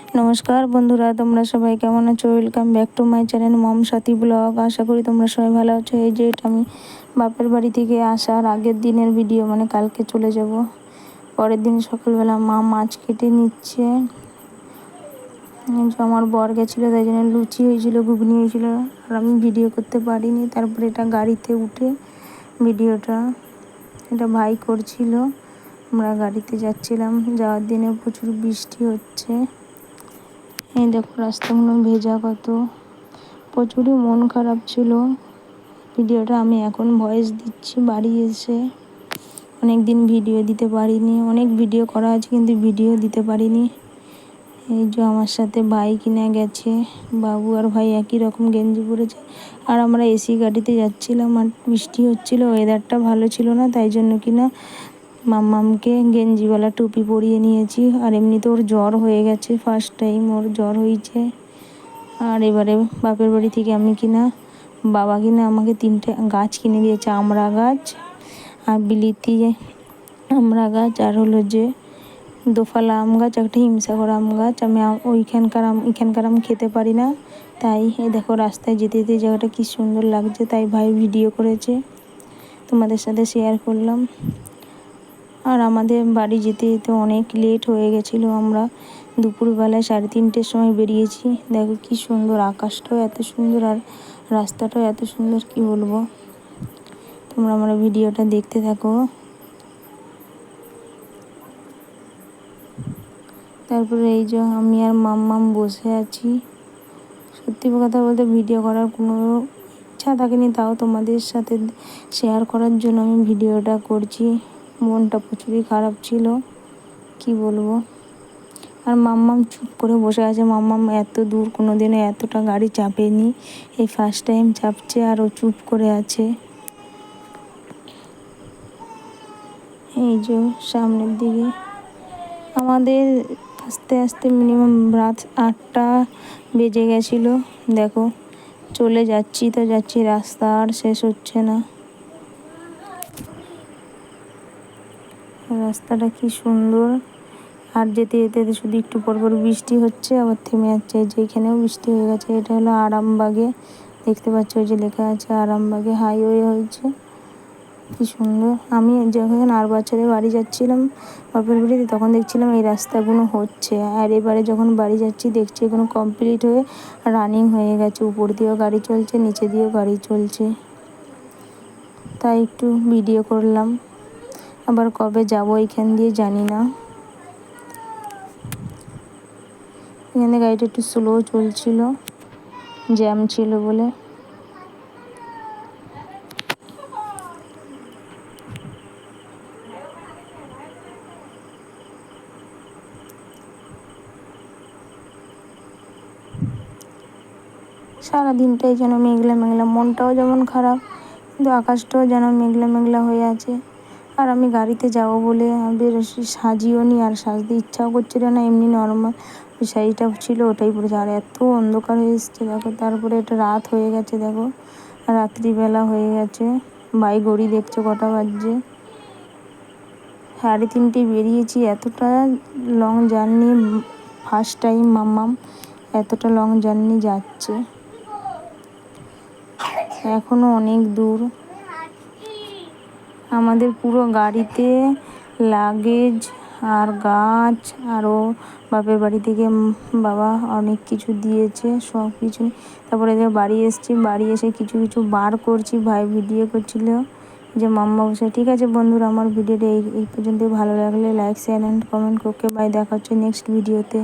নমস্কার বন্ধুরা, তোমরা সবাই কেমন আছো? Welcome back to my channel Mom Sathi vlog. আশা করি তোমরা সবাই ভালো আছো। এই যে আমি বাপের বাড়ি থেকে আসার আগের দিনের ভিডিও মানে কালকে চলে যাব। পরের দিন সকালবেলা মা মাছ কেটে নিচ্ছে। আমার বর গেছিল, তাই জন্য লুচি হয়েছিল, ঘুগনি হয়েছিল, আর আমি ভিডিও করতে পারিনি। তারপরে এটা গাড়িতে উঠে ভিডিওটা এটা ভাই করছিল। আমরা গাড়িতে যাচ্ছিলাম, যাওয়ার দিনে প্রচুর বৃষ্টি হচ্ছে। এই দেখো, রাস্তাগুলো ভেজা কত। প্রচুরই মন খারাপ ছিল। ভিডিওটা আমি এখন ভয়েস দিচ্ছি, বাড়ি এসে। অনেক দিন ভিডিও দিতে পারিনি। অনেক ভিডিও করা আছে, কিন্তু ভিডিও দিতে পারিনি। এই যে আমার সাথে ভাই কিনা গেছে, বাবু আর ভাই একই রকম গেঞ্জি পরেছে। আর আমরা এসি গাড়িতে যাচ্ছিলাম আর বৃষ্টি হচ্ছিল ওয়েদারটা ভালো ছিল না, তাই জন্য কিনা মাম্মামকে গেঞ্জিওয়ালা টুপি পরিয়ে নিয়েছি। আর এমনিতে ওর জ্বর হয়ে গেছে ফার্স্ট টাইম ওর জ্বর হয়েছে। আর এবারে বাপের বাড়ি থেকে আমি কিনা, বাবা কিনা আমাকে তিনটে গাছ কিনে দিয়েছে, আমড়া গাছ আর বিলিতি আমড়া গাছ। আর হলো যে দোফালা আম গাছ, একটা হিমসাগর আম গাছ। আমি ওইখানকার আম এখানকার আম খেতে পারি না। তাই এই দেখো রাস্তায় যেতে যেতে জায়গাটা কী সুন্দর লাগছে, তাই ভাই ভিডিও করেছে। তোমাদের সাথে শেয়ার করলাম। আর আমাদের বাড়ি যেতে যেতে অনেক লেট হয়ে গেছিল আমরা। দুপুরবেলায় সাড়ে তিনটের সময় বেরিয়েছি। দেখো কি সুন্দর আকাশটাও এত সুন্দর আর রাস্তাটাও এত সুন্দর, কি বলব? তোমরা আমার ভিডিওটা দেখতে থাকো। তারপরে এই যে আমি আর মাম্মাম বসে আছি। সত্যি কথা বলতে ভিডিও করার কোনো ইচ্ছা থাকেনি, তাও তোমাদের সাথে শেয়ার করার জন্য আমি ভিডিওটা করছি। মনটা প্রচুরই খারাপ ছিল, কি বলব? আর মাম্মাম চুপ করে বসে আছে। মাম্মাম এত দূর কোনো দিনও এতটা গাড়ি চাপেনি। এই ফার্স্ট টাইম চাপছে আর ও চুপ করে আছে। এই যে সামনের দিকে। আমাদের আস্তে আস্তে মিনিমাম রাত আটটা বেজে গেছিল। দেখো, চলে যাচ্ছি তো যাচ্ছি রাস্তা, আর শেষ হচ্ছে না। রাস্তাটা কি সুন্দর। আর যেতে যেতে শুধু একটু পর পর বৃষ্টি হচ্ছে, আবার থেমে যাচ্ছে। যে এখানেও বৃষ্টি হয়ে গেছে, এটা হলো আরামবাগে। দেখতে পাচ্ছ যে লেখা আছে, আরামবাগে হাইওয়ে হয়েছে। কি সুন্দর। আমি যখন আর বছরে বাড়ি যাচ্ছিলাম, বাপের বাড়িতে, তখন দেখছিলাম এই রাস্তাগুলো হচ্ছে। আর এবারে যখন বাড়ি যাচ্ছি, দেখছি এগুলো কমপ্লিট হয়ে রানিং হয়ে গেছে। উপর দিয়েও গাড়ি চলছে, নিচে দিয়েও গাড়ি চলছে। তাই একটু ভিডিও করলাম। আবার কবে যাব এখান দিয়ে জানি না। এখানে গাড়িটা একটু স্লো চলছিল জ্যাম ছিল বলে। সারাদিনটাই যেন মেঘলা মেঘলা, মনটাও যেমন খারাপ, কিন্তু আকাশটাও যেন মেঘলা মেঘলা হয়ে আছে। আর আমি গাড়িতে যাব বলে বেরোছি সাজিও নি, আর সাজতে ইচ্ছাও করছিল না, এমনি নর্মাল ওই শাড়িটা ছিল ওটাই পরেছে আর এত অন্ধকার হয়ে এসছে, দেখো, তারপরে এটা রাত হয়ে গেছে, দেখো, রাত্রিবেলা হয়ে গেছে। বাই গড়ি দেখছ কটা বাজছে? সাড়ে তিনটে বেরিয়েছি, এতটা লং জার্নি ফার্স্ট টাইম মাম্মাম, এতটা লং জার্নি যাচ্ছে। এখনও অনেক দূর। আমাদের পুরো গাড়িতে লাগেজ আর গাছ আরও বাপের বাড়ি থেকে বাবা অনেক কিছু দিয়েছে, সব কিছু। তারপরে যে বাড়ি এসছি, বাড়ি এসে কিছু কিছু বার করছি, ভাই ভিডিও করছিল যে, মাম্মা বসে ঠিক আছে বন্ধুরা, আমার ভিডিওটা এই এই পর্যন্ত ভালো লাগলে লাইক শেয়ার অ্যান্ড কমেন্ট করকে। বাই দেখা হচ্ছে নেক্সট ভিডিওতে